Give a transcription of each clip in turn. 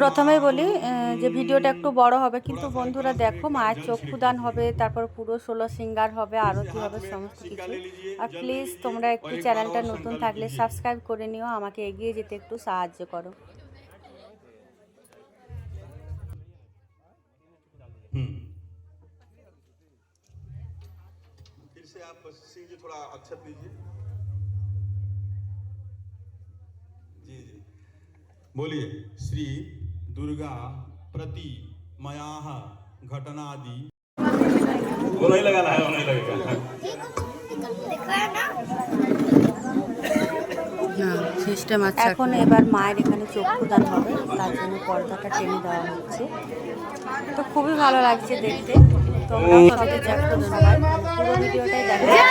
প্রথমেই বলি আহ, যে ভিডিওটা একটু বড় হবে কিন্তু বন্ধুরা দেখো মায়ের চক্ষুদান হবে তারপর পুরো ষোলো সিঙ্গার হবে আরতি হবে সমস্ত কিছু আর প্লিজ তোমরা একটু চ্যানেলটা নতুন থাকলে সাবস্ক্রাইব করে নিও আমাকে এগিয়ে যেতে একটু সাহায্য করো हम्म फिर से आप सिंह जी थोड़ा अक्षर दीजिए बोलिए श्री दुर्गा प्रति मयाह घटनादि वो नहीं लगाना है वो नहीं लगेगा সিস্টেম আছে এখন এবার মায়ের এখানে চক্ষুদান হবে তার জন্য পর্দাটা টেনে দেওয়া হচ্ছে তো খুবই ভালো লাগছে দেখতে তোমরা সবাই দেখো সবাই পুরো ভিডিওটাই দেখো তো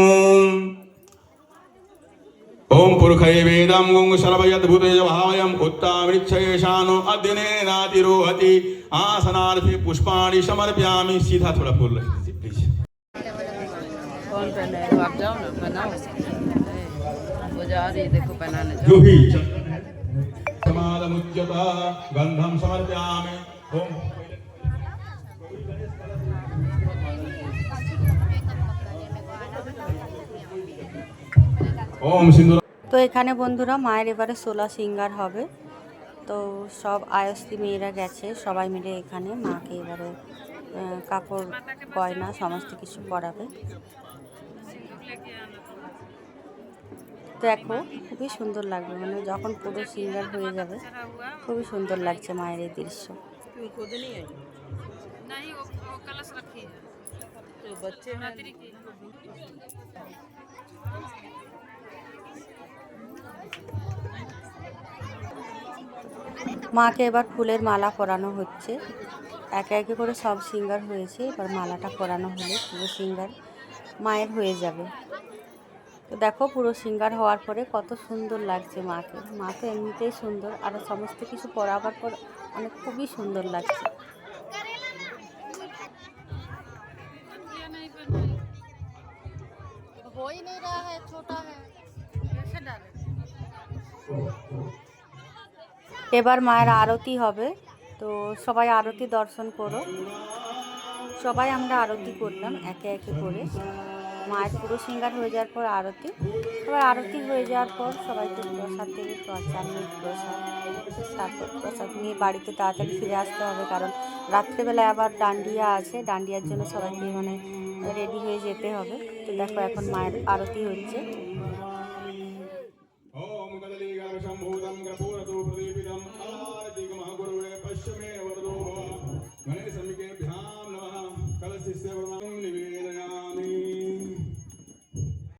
है आप जाओ ना बनाओ वो जा रही है देखो बनाने जाओ जो भी चंदन है समादमुच्यता गंधम समर्पयामि ओम ओम सिंदूर তো এখানে বন্ধুরা মায়ের এবারে সোলা সিঙ্গার হবে তো সব আয়স্তি মেয়েরা গেছে সবাই মিলে এখানে মাকে এবারে আহ, কাপড় গয়না সমস্ত কিছু পরাবে দেখো খুবই সুন্দর লাগবে মানে যখন পুরো সিঙ্গার হয়ে যাবে খুবই সুন্দর লাগছে মায়ের এই দৃশ্য क्यों खुद नहीं आई नहीं वो, वो कलश रखी है तो बच्चे हैं মাকে এবার ফুলের মালা পরানো হচ্ছে একে একে করে সব সিঙ্গার হয়েছে এবার মালাটা পরানো হলে পুরো সিঙ্গার মায়ের হয়ে যাবে তো দেখো পুরো সিঙ্গার হওয়ার পরে কত সুন্দর লাগছে মাকে মা তো এমনিতেই সুন্দর আর সমস্ত কিছু পরাবার পর মানে খুবই সুন্দর লাগছে ये नहीं बनाई हो ही नहीं रहा है छोटा है कैसे डाले এবার মায়ের আরতি হবে। তো সবাই আরতি দর্শন করো। সবাই আমরা আরতি করলাম একে একে করে। মায়ের পুরো সিঙ্গার হয়ে যাওয়ার পর আরতি। সবাই আরতি হয়ে যাওয়ার পর সবাইকে প্রসাদ দেবে, প্রসাদ নিয়ে প্রসাদ তারপর প্রসাদ নিয়ে বাড়িতে তাড়াতাড়ি ফিরে আসতে হবে কারণ রাত্রেবেলায় আবার ডান্ডিয়া আছে। ডান্ডিয়ার জন্য সবাইকে মানে রেডি হয়ে যেতে হবে। তো দেখো এখন মায়ের আরতি হচ্ছে।